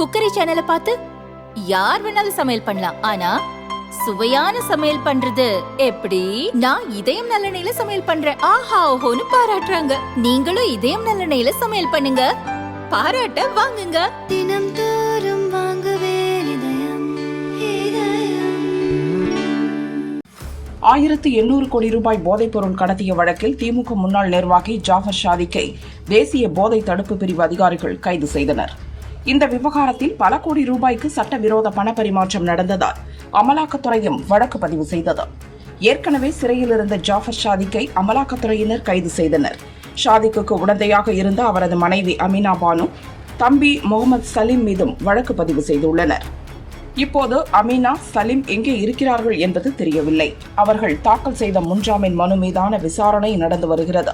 Cookery சேனலை பார்த்து யார் வேணாலும் சமையல் பண்ணலாம். ஆனா சுவையான சமையல் பண்றது எப்படி? நான் இதயம் நல்லெண்ணெயில சமையல் பண்றேன். ஆஹா ஓஹோன்னு பாராட்டுறாங்க. நீங்களும் இதயம் நல்லெண்ணெயில சமையல் பண்ணுங்க. பாராட்ட வாங்குங்க. தினம் தோறும் வாங்குவே இதயம் இதயம். ஆயிரத்து எண்ணூறு கோடி ரூபாய் போதைப்பொருள் கடத்திய வழக்கில் திமுக முன்னாள் நிர்வாகி ஜாஃபர் ஷாதிக்கை தேசிய போதை தடுப்பு பிரிவு அதிகாரிகள் கைது செய்தனர். இந்த விவகாரத்தில் பல கோடி ரூபாய்க்கு சட்டவிரோத பணப்பரிமாற்றம் நடந்ததால் அமலாக்கத்துறையும் வழக்கு பதிவு செய்தது. ஏற்கனவே சிறையில் இருந்த ஜாஃபர் ஷாதிக்கை அமலாக்கத்துறையினர் கைது செய்தனர். ஷாதிக்குக்கு உடந்தையாக இருந்த அவரது மனைவி அமினா பானு தம்பி முகமது சலீம் மீதும் வழக்கு பதிவு செய்துள்ளனர். இப்போது அமீனா சலீம் எங்கே இருக்கிறார்கள் என்பது தெரியவில்லை. அவர்கள் தாக்கல் செய்த முன்ஜாமீன் மனு மீதான விசாரணை நடந்து வருகிறது.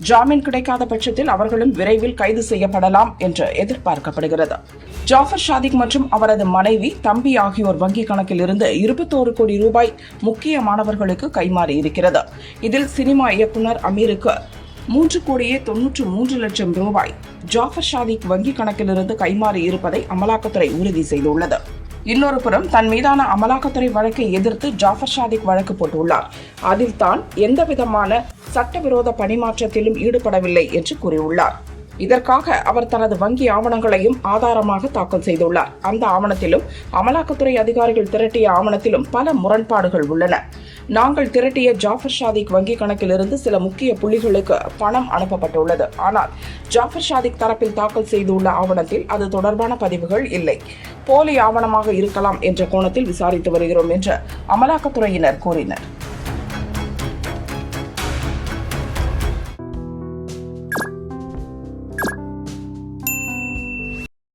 ஜாமீன் கிடைக்காத பட்சத்தில் அவர்களும் விரைவில் கைது செய்யப்படலாம் என்று எதிர்பார்க்கப்படுகிறது. ஜாஃபர் ஷாதிக் மற்றும் அவரது மனைவி தம்பி ஆகியோர் வங்கிக் கணக்கில் இருந்து இருபத்தோரு கோடி ரூபாய் முக்கிய மாணவர்களுக்கு கைமாறி இருக்கிறது. இதில் சினிமா இயக்குனர் அமீருக்கு மூன்று கோடியே தொன்னூற்று மூன்று லட்சம் ரூபாய். ஜாஃபர் ஷாதிக் வங்கிக் கணக்கிலிருந்து கைமாறி இருப்பதை அமலாக்கத்துறை உறுதி செய்துள்ளது. இன்னொரு புறம் தன் மீதான அமலாக்கத்துறை வழக்கை எதிர்த்து ஜாஃபர் ஷாதிக் வழக்கு போட்டுள்ளார். அதில் தான் எந்தவிதமான சட்டவிரோத பணிமாற்றத்திலும் ஈடுபடவில்லை என்று கூறியுள்ளார். இதற்காக அவர் தனது வங்கி ஆவணங்களையும் ஆதாரமாக தாக்கல் செய்துள்ளார். அந்த ஆவணத்திலும் அமலாக்கத்துறை அதிகாரிகள் திரட்டிய ஆவணத்திலும் பல முரண்பாடுகள் உள்ளன. நாங்கள் திரட்டிய ஜாஃபர் ஷாதிக் வங்கி கணக்கிலிருந்து சில முக்கிய புள்ளிகளுக்கு பணம் அனுப்பப்பட்டுள்ளது. ஆனால் ஜாஃபர் ஷாதிக் தரப்பில் தாக்கல் செய்துள்ள ஆவணத்தில் அது தொடர்பான பதிவுகள் இல்லை. போலி ஆவணமாக இருக்கலாம் என்ற கோணத்தில் விசாரித்து வருகிறோம் என்று அமலாக்கத்துறையினர் கூறினர்.